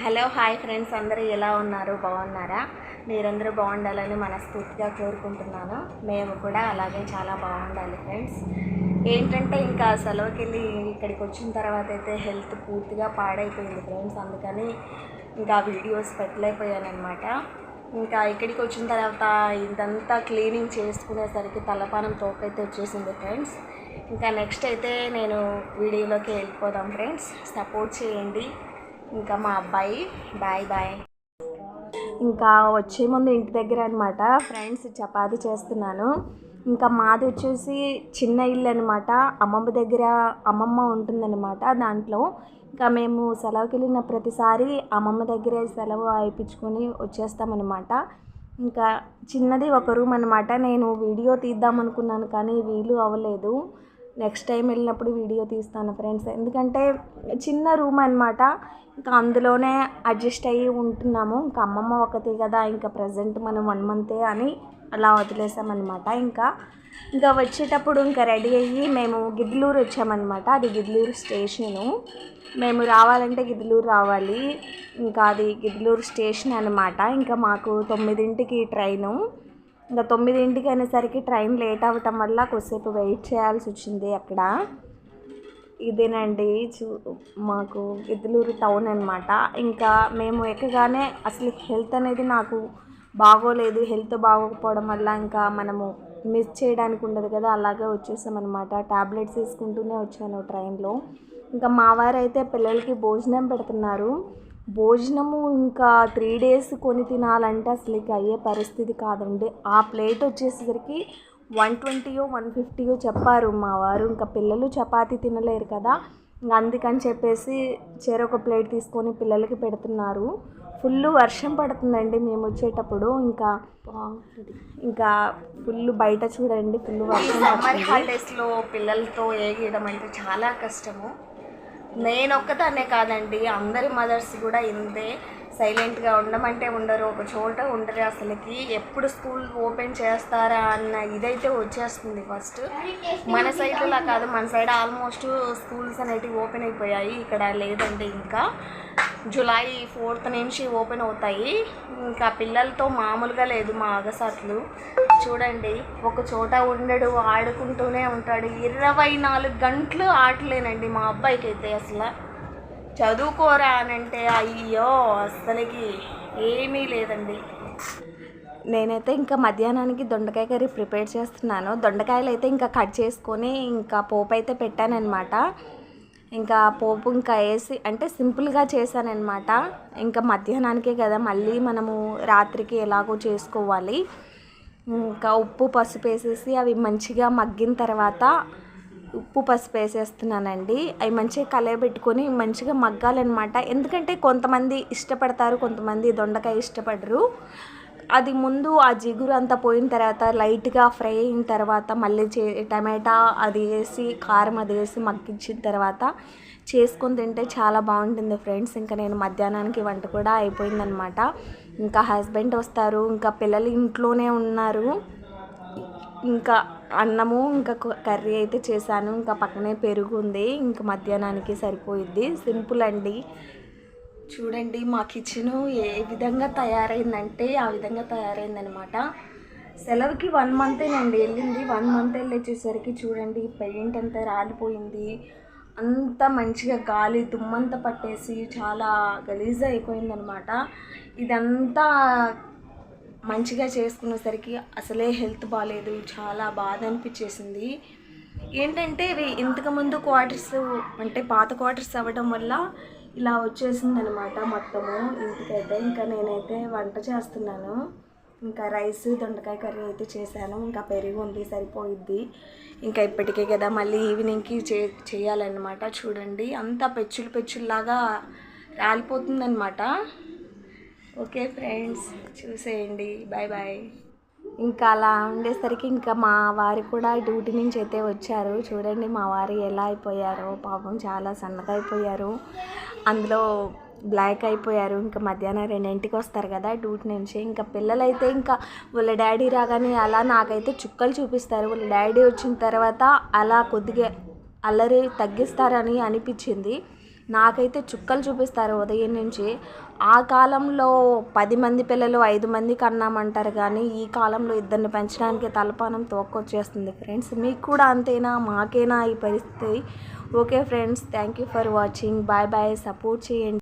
Hello hi friends. అందరూ ఎలా ఉన్నారు? బాగున్నారా? మీరందరూ బాగుండాలని మనస్ఫూర్తిగా కోరుకుంటున్నాను. మేము కూడా అలాగే చాలా బాగుండాలి ఫ్రెండ్స్. ఏంటంటే ఇంకా సెలవుకి వెళ్ళి ఇక్కడికి వచ్చిన తర్వాత అయితే హెల్త్ పూర్తిగా పాడైపోయింది ఫ్రెండ్స్. అందుకని ఇంకా వీడియోస్ పెట్టలేకపోయానమాట ఇంకా ఇక్కడికి వచ్చిన తర్వాత ఇదంతా క్లీనింగ్ చేసుకునేసరికి తలపానం తోకైతే వచ్చేసింది ఫ్రెండ్స్. ఇంకా నెక్స్ట్ అయితే నేను వీడియోలోకి వెళ్ళిపోదాం ఫ్రెండ్స్. సపోర్ట్ చేయండి. ఇంకా మా అబ్బాయి. Bye bye. ఇంకా వచ్చే ముందు ఇంటి దగ్గర అనమాట ఫ్రెండ్స్ చపాతి చేస్తున్నాను. ఇంకా మాది వచ్చేసి చిన్న ఇల్లు అనమాట అమ్మమ్మ దగ్గర అమ్మమ్మ ఉంటుందన్నమాట దాంట్లో. ఇంకా మేము సెలవుకి వెళ్ళిన ప్రతిసారి అమ్మమ్మ దగ్గరే సెలవు అయిపించుకొని వచ్చేస్తామన్నమాట. ఇంకా చిన్నది ఒక రూమ్ అనమాట నేను వీడియో తీద్దాం అనుకున్నాను కానీ వీలు అవ్వలేదు. నెక్స్ట్ టైం వెళ్ళినప్పుడు వీడియో తీస్తాను ఫ్రెండ్స్. ఎందుకంటే చిన్న రూమ్ అనమాట ఇంకా అందులోనే అడ్జస్ట్ అయ్యి ఉంటున్నాము. ఇంకా అమ్మమ్మ ఒకతే కదా ఇంకా ప్రజెంట్ మనం వన్ మంతే అని అలా వదిలేసామన్నమాట. ఇంకా ఇంకా వచ్చేటప్పుడు ఇంకా రెడీ అయ్యి మేము గిద్లూరు వచ్చామన్నమాట. అది గిద్లూరు స్టేషను. మేము రావాలంటే గిద్లూరు రావాలి. ఇంకా అది గిద్లూరు స్టేషన్ అనమాట ఇంకా మాకు తొమ్మిదింటికి ట్రైను. ఇంకా తొమ్మిదింటికి అనేసరికి ట్రైన్ లేట్ అవ్వటం వల్ల కొద్దిసేపు వెయిట్ చేయాల్సి వచ్చింది అక్కడ. ఇదేనండి చూ మాకు ఇద్దలూరు టౌన్ అనమాట ఇంకా మేము ఎక్కగానే అసలు హెల్త్ అనేది నాకు బాగోలేదు. హెల్త్ బాగోకపోవడం వల్ల ఇంకా మనము మిస్ చేయడానికి ఉండదు కదా అలాగే వచ్చేసామన్నమాట ట్యాబ్లెట్స్ తీసుకుంటూనే వచ్చాను ట్రైన్లో. ఇంకా మా వారు అయితే పిల్లలకి భోజనం పెడుతున్నారు. భోజనము ఇంకా త్రీ డేస్ కొని తినాలంటే అసలు ఇక అయ్యే పరిస్థితి కాదండి. ఆ ప్లేట్ వచ్చేసరికి వన్ ట్వంటీయో వన్ ఫిఫ్టీయో చెప్పారు మా వారు. ఇంకా పిల్లలు చపాతీ తినలేరు కదా. ఇంకా అందుకని చెప్పేసి చెరొక ప్లేట్ తీసుకొని పిల్లలకి పెడుతున్నారు. ఫుల్ వర్షం పడుతుందండి మేము వచ్చేటప్పుడు. ఇంకా ఇంకా ఫుల్ బయట చూడండి ఫుల్ వర్షం సమ్మర్ హాలిడేస్లో పిల్లలతో ఏగీయడం అంటే చాలా కష్టము. నేను ఒక్కదాన్నే కాదండి. అందరి మదర్స్ కూడా ఇంతే సైలెంట్గా ఉండమంటే ఉండరు. ఒక చోట ఉండరు అసలుకి. ఎప్పుడు స్కూల్ ఓపెన్ చేస్తారా అన్న ఇదైతే వచ్చేస్తుంది ఫస్ట్. మన సైడ్లా కాదు. మన సైడ్ ఆల్మోస్ట్ స్కూల్స్ అనేటివి ఓపెన్ అయిపోయాయి. ఇక్కడ లేదండి ఇంకా. జూలై ఫోర్త్ నుంచి ఓపెన్ అవుతాయి. ఇంకా పిల్లలతో మామూలుగా లేదు మా అగసాట్లు చూడండి ఒక చోట ఉండడు ఆడుకుంటూనే ఉంటాడు. ఇరవై నాలుగు గంటలు ఆటలేనండి మా అబ్బాయికి అయితే అసలు. చదువుకోరా అని అంటే అయ్యో అసలుకి ఏమీ లేదండి. నేనైతే ఇంకా మధ్యాహ్నానికి దొండకాయ కర్రీ ప్రిపేర్ చేస్తున్నాను. దొండకాయలు అయితే ఇంకా కట్ చేసుకొని ఇంకా పోపు అయితే పెట్టానన్నమాట. ఇంకా పోపు ఇంకా వేసి అంటే సింపుల్గా చేశానన్నమాట. ఇంకా మధ్యాహ్నానికే కదా మళ్ళీ మనము రాత్రికి ఎలాగో చేసుకోవాలి. ఇంకా ఉప్పు పసుపు వేసేసి అవి మంచిగా మగ్గిన తర్వాత ఉప్పు పసుపు వేసేస్తున్నానండి. అవి మంచిగా కలయబెట్టుకొని మంచిగా మగ్గాలన్నమాట. ఎందుకంటే కొంతమంది ఇష్టపడతారు కొంతమంది దొండకాయ ఇష్టపడరు. అది ముందు ఆ జిగురు అంతా పోయిన తర్వాత లైట్గా ఫ్రై అయిన తర్వాత మళ్ళీ చే టమాటా అది వేసి కారం అది వేసి మగ్గించిన తర్వాత చేసుకొని తింటే చాలా బాగుంటుంది ఫ్రెండ్స్. ఇంకా నేను మధ్యాహ్నానికి వంట కూడా అయిపోయిందనమాట. ఇంకా హస్బెండ్ వస్తారు ఇంకా పిల్లలు ఇంట్లోనే ఉన్నారు. ఇంకా అన్నము ఇంకా కర్రీ అయితే చేశాను. ఇంకా పక్కనే పెరుగు ఉంది. ఇంకా మధ్యాహ్నానికి సరిపోయిద్ది. సింపుల్ అండి. చూడండి మా కిచెను ఏ విధంగా తయారైందంటే ఆ విధంగా తయారైందనమాట సెలవుకి వన్ మంతేనండి వెళ్ళింది. వన్ మంత్ వెళ్ళి వచ్చేసరికి చూడండి పెయింట్ అంతా రాలిపోయింది. అంత మంచిగా గాలి దుమ్మంతా పట్టేసి చాలా గలీజ్ అయిపోయిందనమాట ఇదంతా మంచిగా చేసుకునేసరికి అసలే హెల్త్ బాగాలేదు చాలా బాధ అనిపించేసింది. ఏంటంటే ఇవి ఇంతకుముందు క్వార్టర్స్ అంటే పాత క్వార్టర్స్ అవ్వడం వల్ల ఇలా వచ్చేసింది అనమాట మొత్తము ఇంటికైతే. ఇంకా నేనైతే వంట చేస్తున్నాను. ఇంకా రైస్ దొండకాయ కర్రీ అయితే చేశాను. ఇంకా పెరుగు ఉంది సరిపోయిద్ది. ఇంకా ఇప్పటికే కదా మళ్ళీ ఈవినింగ్కి చే చేయాలన్నమాట. చూడండి అంతా పెచ్చులు పెచ్చుల్లాగా రాలిపోతుందన్నమాట. ఓకే ఫ్రెండ్స్ చూసేయండి. Bye bye. ఇంకా అలా ఉండేసరికి ఇంకా మా వారు కూడా డ్యూటీ నుంచి అయితే వచ్చారు. చూడండి మా వారు ఎలా అయిపోయారో పాపం చాలా సన్నగా అయిపోయారు. అందులో బ్లాక్ అయిపోయారు. ఇంకా మధ్యాహ్నం రెండింటికి వస్తారు కదా డ్యూటీ నుంచి. ఇంకా పిల్లలైతే ఇంకా వాళ్ళ డాడీ రాగానే అలా నాకైతే చుక్కలు చూపిస్తారు. వాళ్ళ డాడీ వచ్చిన తర్వాత అలా కొద్దిగా అల్లరి తగ్గిస్తారని అనిపించింది. నాకైతే చుక్కలు చూపిస్తారు ఉదయం నుంచి. ఆ కాలంలో పది మంది పిల్లలు ఐదు మంది కన్నామంటారు కానీ ఈ కాలంలో ఇద్దరిని పెంచడానికి తలపానం తోకొచ్చేస్తుంది ఫ్రెండ్స్. మీకు కూడా అంతేనా? మాకేనా ఈ పరిస్థితి? Okay friends thank you for watching. Bye bye. Support చేయండి.